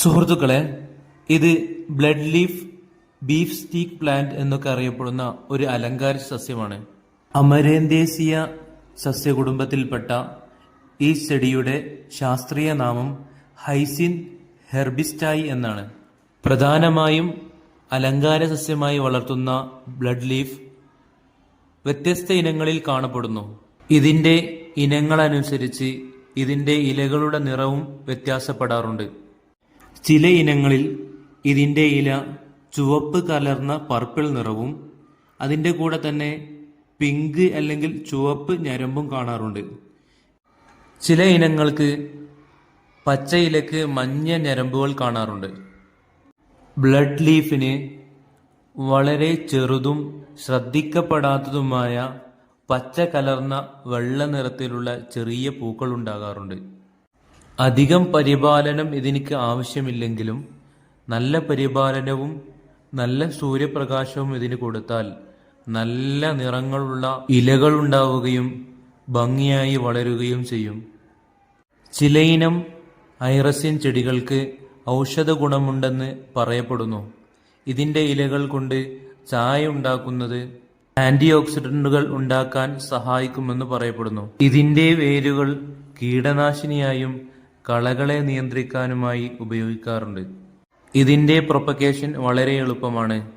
സുഹൃത്തുക്കളെ ഇത് blood leaf beef steak plant എന്നൊക്കെ അറിയപ്പെടുന്ന ഒരു അലങ്കാര സസ്യമാണ്. അമരേന്തേസിയ സസ്യകുടുംബത്തിൽപ്പെട്ട ഈ ചെടിയുടെ ശാസ്ത്രീയ നാമം ഹൈസിൻ ഹെർബിസ്റ്റായി എന്നാണ്. പ്രധാനമായും അലങ്കാര സസ്യമായി വളർത്തുന്ന ബ്ലഡ് ലീഫ് വ്യത്യസ്ത ഇനങ്ങളിൽ കാണപ്പെടുന്നു. ഇതിന്റെ ഇനങ്ങളനുസരിച്ച് ഇതിന്റെ ഇലകളുടെ നിറവും വ്യത്യാസപ്പെടാറുണ്ട്. ചില ഇനങ്ങളിൽ ഇതിന്റെ ഇല ചുവപ്പ് കലർന്ന പർപ്പിൾ നിറവും അതിന്റെ കൂടെ തന്നെ പിങ്ക് അല്ലെങ്കിൽ ചുവപ്പ് ഞരമ്പും കാണാറുണ്ട്. ചില ഇനങ്ങൾക്ക് പച്ച ഇലക്ക് മഞ്ഞ ഞരമ്പുകൾ കാണാറുണ്ട്. ബ്ലഡ് ലീഫിന് വളരെ ചെറുതും ശ്രദ്ധിക്കപ്പെടാത്തതുമായ പച്ച കലർന്ന വെള്ള നിറത്തിലുള്ള ചെറിയ പൂക്കൾ ഉണ്ടാകാറുണ്ട്. അധികം പരിപാലനം ഇതിനിക്ക് ആവശ്യമില്ലെങ്കിലും നല്ല പരിപാലനവും നല്ല സൂര്യപ്രകാശവും ഇതിന് കൊടുത്താൽ നല്ല നിറങ്ങളുള്ള ഇലകൾ ഉണ്ടാവുകയും ഭംഗിയായി വളരുകയും ചെയ്യും. ചിലയിനം ഐറസിൻ ചെടികൾക്ക് ഔഷധ ഗുണമുണ്ടെന്ന് പറയപ്പെടുന്നു. ഇതിന്റെ ഇലകൾ കൊണ്ട് ചായ ഉണ്ടാക്കുന്നത് ആന്റി ഓക്സിഡന്റുകൾ ഉണ്ടാക്കാൻ സഹായിക്കുമെന്ന് പറയപ്പെടുന്നു. ഇതിന്റെ വേരുകൾ കീടനാശിനിയായും കളകളെ നിയന്ത്രിക്കാനുമായി ഉപയോഗിക്കാറുണ്ട്. ഇതിന്റെ പ്രൊപ്പഗേഷൻ വളരെ എളുപ്പമാണ്.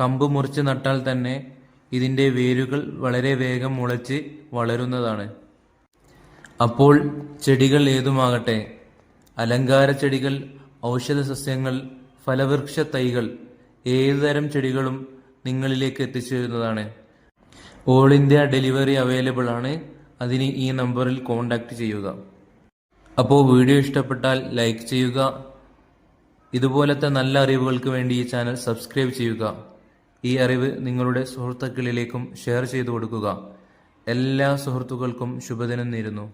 കമ്പ് മുറിച്ച് നട്ടാൽ തന്നെ ഇതിന്റെ വേരുകൾ വളരെ വേഗം മുളച്ച് വളരുന്നതാണ്. അപ്പോൾ ചെടികൾ ഏതുമാകട്ടെ അലങ്കാര ചെടികൾ ഔഷധ സസ്യങ്ങൾ ഫലവൃക്ഷ തൈകൾ ഏതുതരം ചെടികളും നിങ്ങളിലേക്ക് എത്തിച്ചേരുന്നതാണ്. ഓൾ ഇന്ത്യ ഡെലിവറി അവൈലബിൾ ആണ്. അതിന് ഈ നമ്പറിൽ കോൺടാക്റ്റ് ചെയ്യുക. അപ്പോൾ വീഡിയോ ഇഷ്ടപ്പെട്ടാൽ ലൈക്ക് ചെയ്യുക. ഇതുപോലത്തെ നല്ല അറിവുകൾക്ക് വേണ്ടി ഈ ചാനൽ സബ്സ്ക്രൈബ് ചെയ്യുക. ഈ അറിവ് നിങ്ങളുടെ സുഹൃത്തുക്കളിലേക്കും ഷെയർ ചെയ്തു കൊടുക്കുക. എല്ലാ സുഹൃത്തുക്കൾക്കും ശുഭദിനം നേരുന്നു.